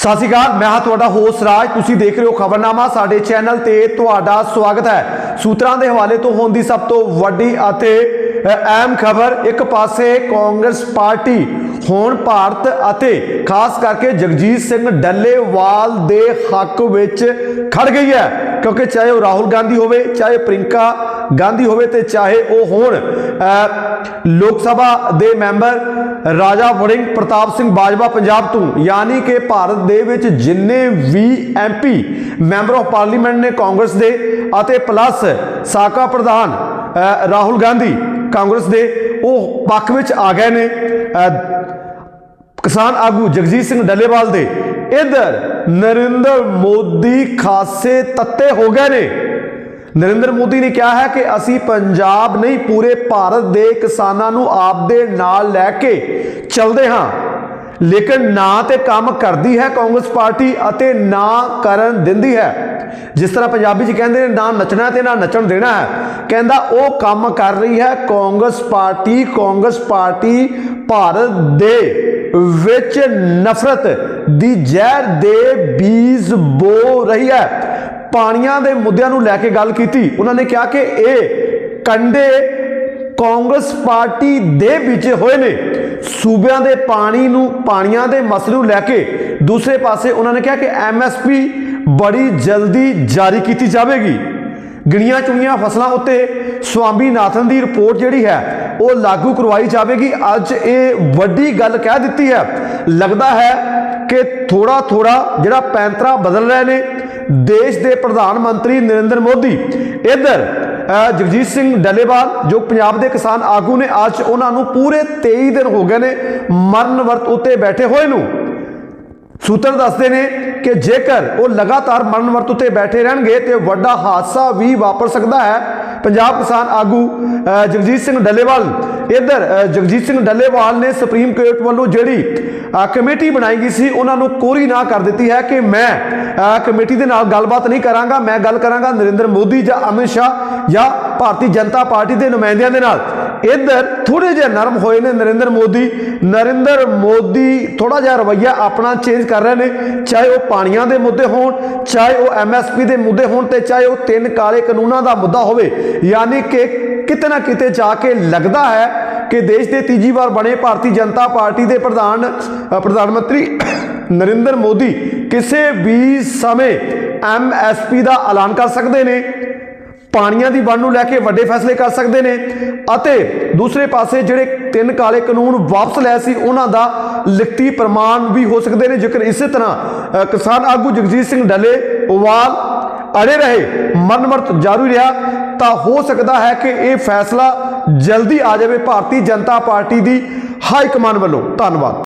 ਸਤਿ ਸ਼੍ਰੀ ਅਕਾਲ, ਮੈਂ ਹਾਂ ਤੁਹਾਡਾ ਹੋਸਟ ਰਾਜ। ਤੁਸੀਂ ਦੇਖ ਰਹੇ ਹੋ ਖਬਰਨਾਮਾ, ਸਾਡੇ ਚੈਨਲ ਤੇ ਤੁਹਾਡਾ ਸਵਾਗਤ ਹੈ। ਸੂਤਰਾਂ ਦੇ ਹਵਾਲੇ ਤੋਂ ਹੋਣ ਦੀ ਸਭ ਤੋਂ ਵੱਡੀ ਅਤੇ ਅਹਿਮ ਖਬਰ, ਇੱਕ ਪਾਸੇ ਕਾਂਗਰਸ ਪਾਰਟੀ ਹੁਣ ਭਾਰਤ ਅਤੇ ਖਾਸ ਕਰਕੇ ਜਗਜੀਤ ਸਿੰਘ ਡੱਲੇਵਾਲ ਦੇ ਹੱਕ ਵਿੱਚ ਖੜ ਗਈ ਹੈ। ਕਿਉਂਕਿ ਚਾਹੇ ਉਹ ਰਾਹੁਲ ਗਾਂਧੀ ਹੋਵੇ, ਚਾਹੇ ਪ੍ਰਿੰਕਾ ਗਾਂਧੀ ਹੋਵੇ ਤੇ ਚਾਹੇ ਉਹ ਹੁਣ। ਲੋਕ ਸਭਾ ਦੇ ਮੈਂਬਰ ਰਾਜਾ ਵੜਿੰਗ ਪ੍ਰਤਾਪ ਸਿੰਘ ਬਾਜਵਾ ਪੰਜਾਬ ਤੋਂ, ਯਾਨੀ ਕਿ ਭਾਰਤ ਦੇ ਵਿੱਚ ਜਿੰਨੇ ਵੀ ਐਮਪੀ ਮੈਂਬਰ ਆਫ ਪਾਰਲੀਮੈਂਟ ਨੇ ਕਾਂਗਰਸ ਦੇ ਅਤੇ ਪਲੱਸ ਸਾਕਾ ਪ੍ਰਧਾਨ ਰਾਹੁਲ ਗਾਂਧੀ ਕਾਂਗਰਸ ਦੇ, ਉਹ ਪੱਖ ਵਿੱਚ ਆ ਗਏ ਨੇ। ਕਿਸਾਨ ਆਗੂ ਜਗਜੀਤ ਸਿੰਘ ਡੱਲੇਵਾਲ ਦੇ। ਇਧਰ ਨਰਿੰਦਰ ਮੋਦੀ ਖਾਸੇ ਤੱਤੇ ਹੋ ਗਏ ਨੇ। ਨਰਿੰਦਰ ਮੋਦੀ ਨੇ ਕਿਹਾ ਹੈ ਕਿ ਅਸੀਂ ਪੰਜਾਬ ਨਹੀਂ, ਪੂਰੇ ਭਾਰਤ ਦੇ ਕਿਸਾਨਾਂ ਨੂੰ ਆਪਦੇ ਨਾਲ ਲੈ ਕੇ ਚੱਲਦੇ ਹਾਂ। ਲੇਕਿਨ ਨਾ ਤੇ ਕੰਮ ਕਰਦੀ ਹੈ ਕਾਂਗਰਸ ਪਾਰਟੀ ਅਤੇ ਨਾ ਕਰਨ ਦਿੰਦੀ ਹੈ। ਜਿਸ ਤਰ੍ਹਾਂ ਪੰਜਾਬੀ 'ਚ ਕਹਿੰਦੇ ਨੇ, ਨਾ ਨੱਚਣਾ ਤੇ ਨਾ ਨੱਚਣ ਦੇਣਾ ਹੈ। ਕਹਿੰਦਾ ਉਹ ਕੰਮ ਕਰ ਰਹੀ ਹੈ ਕਾਂਗਰਸ ਪਾਰਟੀ ਕਾਂਗਰਸ ਪਾਰਟੀ ਭਾਰਤ ਦੇ ਵਿੱਚ ਨਫ਼ਰਤ ਦੀ ਜ਼ਹਿਰ ਦੇ ਬੀਜ ਬੋ ਰਹੀ ਹੈ। ਪਾਣੀਆਂ ਦੇ ਮੁੱਦਿਆਂ ਨੂੰ ਲੈ ਕੇ ਗੱਲ ਕੀਤੀ। ਉਹਨਾਂ ਨੇ ਕਿਹਾ ਕਿ ਇਹ ਕੰਡੇ ਕਾਂਗਰਸ ਪਾਰਟੀ ਦੇ ਵਿੱਚ ਹੋਏ ਨੇ। ਸੂਬਿਆਂ ਦੇ ਪਾਣੀ ਨੂੰ, ਪਾਣੀਆਂ ਦੇ ਮਸਲੇ ਨੂੰ ਲੈ ਕੇ ਦੂਸਰੇ ਪਾਸੇ ਉਹਨਾਂ ਨੇ ਕਿਹਾ ਕਿ ਐਮਐਸਪੀ ਬੜੀ ਜਲਦੀ ਜਾਰੀ ਕੀਤੀ ਜਾਵੇਗੀ। ਗਿਣੀਆਂ ਚੁਣੀਆਂ ਫਸਲਾਂ ਉੱਤੇ ਸਵਾਮੀਨਾਥਨ ਦੀ ਰਿਪੋਰਟ ਜਿਹੜੀ ਹੈ, ਉਹ ਲਾਗੂ ਕਰਵਾਈ ਜਾਵੇਗੀ। ਅੱਜ ਇਹ ਵੱਡੀ ਗੱਲ ਕਹਿ ਦਿੱਤੀ ਹੈ। ਲੱਗਦਾ ਹੈ ਕਿ ਥੋੜਾ ਥੋੜਾ ਜਿਹੜਾ ਪੈਂਤਰਾ ਬਦਲ ਰਹੇ ਨੇ ਦੇਸ਼ ਦੇ ਪ੍ਰਧਾਨ ਮੰਤਰੀ ਨਰਿੰਦਰ ਮੋਦੀ। ਇੱਧਰ ਜਗਜੀਤ ਸਿੰਘ ਡੱਲੇਵਾਲ, ਜੋ ਪੰਜਾਬ ਦੇ ਕਿਸਾਨ ਆਗੂ ਨੇ, ਅੱਜ ਉਹਨਾਂ ਨੂੰ ਪੂਰੇ 23 ਦਿਨ ਹੋ ਗਏ ਨੇ ਮਰਨ ਵਰਤ ਉੱਤੇ ਬੈਠੇ ਹੋਏ ਨੂੰ। ਸੂਤਰ ਦੱਸਦੇ ਨੇ ਕਿ ਜੇਕਰ ਉਹ ਲਗਾਤਾਰ ਮਰਨ ਵਰਤ ਉੱਤੇ ਬੈਠੇ ਰਹਿਣਗੇ ਤੇ ਵੱਡਾ ਹਾਦਸਾ ਵੀ ਵਾਪਰ ਸਕਦਾ ਹੈ ਪੰਜਾਬ ਕਿਸਾਨ ਆਗੂ ਜਗਜੀਤ ਸਿੰਘ ਡੱਲੇਵਾਲ। ਇੱਧਰ ਜਗਜੀਤ ਸਿੰਘ ਡੱਲੇਵਾਲ ਨੇ ਸੁਪਰੀਮ ਕੋਰਟ ਵੱਲੋਂ ਜਿਹੜੀ ਕਮੇਟੀ ਬਣਾਈ ਗਈ ਸੀ, ਉਹਨਾਂ ਨੂੰ ਕੋਰੀ ਨਾ ਕਰ ਦਿੱਤੀ ਹੈ ਕਿ ਮੈਂ ਕਮੇਟੀ ਦੇ ਨਾਲ ਗੱਲਬਾਤ ਨਹੀਂ ਕਰਾਂਗਾ, ਮੈਂ ਗੱਲ ਕਰਾਂਗਾ ਨਰਿੰਦਰ ਮੋਦੀ ਜਾਂ ਅਮਿਤ ਸ਼ਾਹ ਜਾਂ ਭਾਰਤੀ ਜਨਤਾ ਪਾਰਟੀ ਦੇ ਨੁਮਾਇੰਦਿਆਂ ਦੇ ਨਾਲ। ਇੱਧਰ ਥੋੜੇ ਜਿਹਾ ਨਰਮ ਹੋਏ ਨੇ ਨਰਿੰਦਰ ਮੋਦੀ। ਨਰਿੰਦਰ ਮੋਦੀ ਥੋੜਾ ਜਿਹਾ ਰਵਈਆ ਆਪਣਾ ਚੇਂਜ ਕਰ ਰਹੇ ਨੇ। ਚਾਹੇ ਉਹ ਪਾਣੀਆਂ ਦੇ ਮੁੱਦੇ ਹੋਣ, ਚਾਹੇ ਉਹ ਐਮਐਸਪੀ ਦੇ ਮੁੱਦੇ ਹੋਣ ਤੇ ਚਾਹੇ ਉਹ ਤਿੰਨ ਕਾਲੇ ਕਾਨੂੰਨਾਂ ਦਾ ਮੁੱਦਾ ਹੋਵੇ। ਯਾਨੀ ਕਿ ਕਿਤੇ ਨਾ ਕਿਤੇ ਜਾ ਕੇ ਲੱਗਦਾ ਹੈ ਕਿ ਦੇਸ਼ ਦੇ ਤੀਜੀ ਵਾਰ ਬਣੇ ਭਾਰਤੀ ਜਨਤਾ ਪਾਰਟੀ ਦੇ ਪ੍ਰਧਾਨ ਪ੍ਰਧਾਨ ਮੰਤਰੀ ਨਰਿੰਦਰ ਮੋਦੀ ਕਿਸੇ ਵੀ ਸਮੇਂ ਐਮਐਸਪੀ ਦਾ ਐਲਾਨ ਕਰ ਸਕਦੇ ਨੇ। ਪਾਣੀਆਂ ਦੀ ਵੰਡ ਨੂੰ ਲੈ ਕੇ ਵੱਡੇ ਫੈਸਲੇ ਕਰ ਸਕਦੇ ਨੇ ਅਤੇ ਦੂਸਰੇ ਪਾਸੇ ਜਿਹੜੇ ਤਿੰਨ ਕਾਲੇ ਕਾਨੂੰਨ ਵਾਪਸ ਲੈ ਸੀ, ਉਹਨਾਂ ਦਾ ਲਿਖਤੀ ਪ੍ਰਮਾਣ ਵੀ ਹੋ ਸਕਦੇ ਨੇ। ਜੇਕਰ ਇਸੇ ਤਰ੍ਹਾਂ ਕਿਸਾਨ ਆਗੂ ਜਗਜੀਤ ਸਿੰਘ ਡੱਲੇ ਡੱਲੇਵਾਲ ਅੜੇ ਰਹੇ, ਮਨਮਰਤ ਜਾਰੀ ਰਿਹਾ, ਤਾਂ ਹੋ ਸਕਦਾ ਹੈ ਕਿ ਇਹ ਫੈਸਲਾ ਜਲਦੀ ਆ ਜਾਵੇ। ਭਾਰਤੀ ਜਨਤਾ ਪਾਰਟੀ ਦੀ ਹਾਈ ਕਮਾਨ ਵੱਲੋਂ। ਧੰਨਵਾਦ।